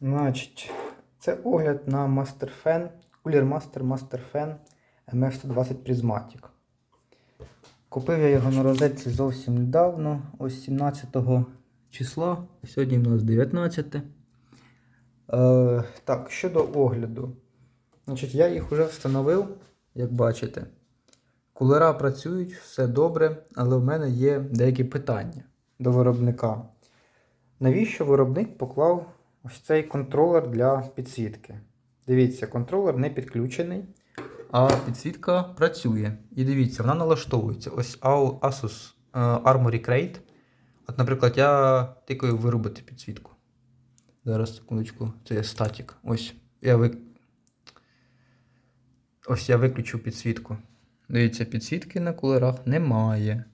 Значить, це огляд на Master Fan, Cooler Master Master Fan MF120 Prismatic. Купив я його на розетці зовсім недавно, ось 17 числа. Сьогодні в нас 19. Е, так, щодо огляду. Значить, я їх вже встановив, як бачите. Кулера працюють, все добре, але в мене є деякі питання до виробника. Навіщо виробник поклав ось цей контролер для підсвітки? Дивіться, контролер не підключений, а підсвітка працює. І дивіться, вона налаштовується. Ось Asus е, Armory Crate. От, наприклад, я тикаю вирубити підсвітку. Зараз секундочку, це є статік. Ось я вик... Ось я виключу підсвітку. Дивіться, підсвітки на кулерах немає.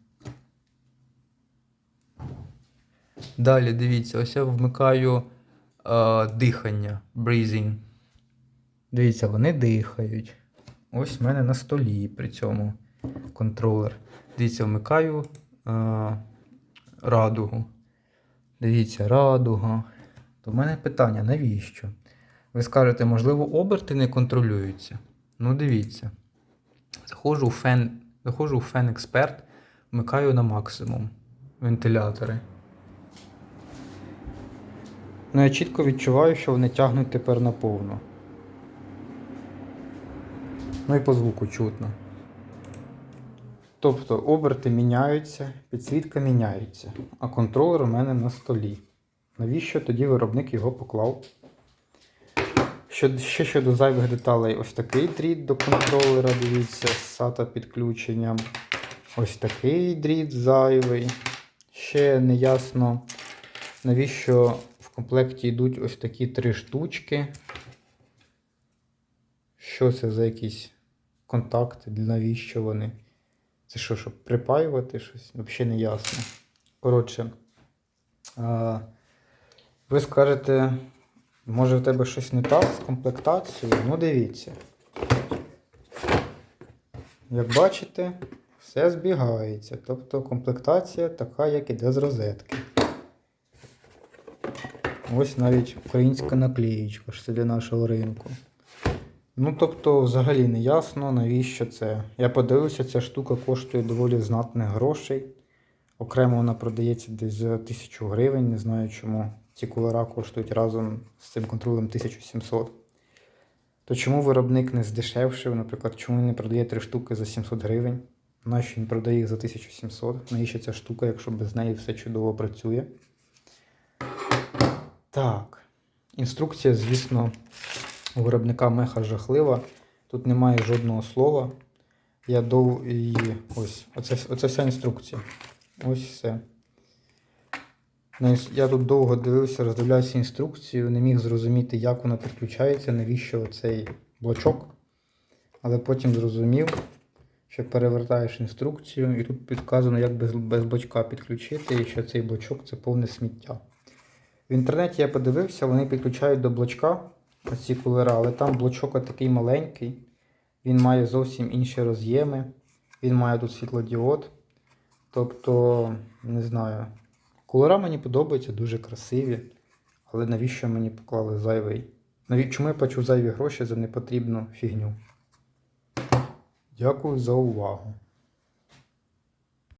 Далі дивіться, ось я вмикаю е, дихання, breathing. Дивіться, вони дихають. Ось в мене на столі при цьому контролер. Дивіться, вмикаю е, радугу. Дивіться, радуга. То в мене питання, навіщо? Ви скажете, можливо, оберти не контролюються. Ну, дивіться. Заходжу у фен, заходжу у фен експерт, вмикаю на максимум вентилятори. Ну, я чітко відчуваю, що вони тягнуть тепер на повну. Ну і по звуку чутно. Тобто оберти міняються, підсвітка міняється, а контролер у мене на столі. Навіщо тоді виробник його поклав? Що, ще щодо зайвих деталей, ось такий дріт до контролера, дивіться, з SATA підключенням. Ось такий дріт зайвий. Ще не ясно, навіщо комплекті йдуть ось такі три штучки. Що це за якісь контакти, навіщо вони? Це що, щоб припаювати щось? Взагалі не ясно. Коротше, ви скажете, може в тебе щось не так з комплектацією? Ну дивіться. Як бачите, все збігається. Тобто комплектація така, як іде з розетки. Ось навіть українська наклеїчка, що це для нашого ринку. Ну, тобто, взагалі не ясно, навіщо це. Я подивився, ця штука коштує доволі знатних грошей. Окремо вона продається десь за 1000 гривень. Не знаю чому. Ці кулера коштують разом з цим контролем 1700. То чому виробник не здешевшив? Наприклад, чому він не продає 3 штуки за 700 гривень? Нащо він продає їх за 1700? Навіщо ця штука, якщо без неї все чудово працює? Так. Інструкція, звісно, у виробника меха жахлива. Тут немає жодного слова. Я дов її. Ось. Оце, оце вся інструкція. Ось все. Я тут довго дивився, роздивлявся інструкцію, не міг зрозуміти, як вона підключається, навіщо цей блочок. Але потім зрозумів, що перевертаєш інструкцію, і тут підказано, як без, без блочка підключити, і що цей блочок це повне сміття. В інтернеті я подивився, вони підключають до блочка оці кулера, але там блочок такий маленький. Він має зовсім інші роз'єми. Він має тут світлодіод. Тобто, не знаю. Кулера мені подобаються, дуже красиві. Але навіщо мені поклали зайвий? Чому я плачу зайві гроші за непотрібну фігню? Дякую за увагу.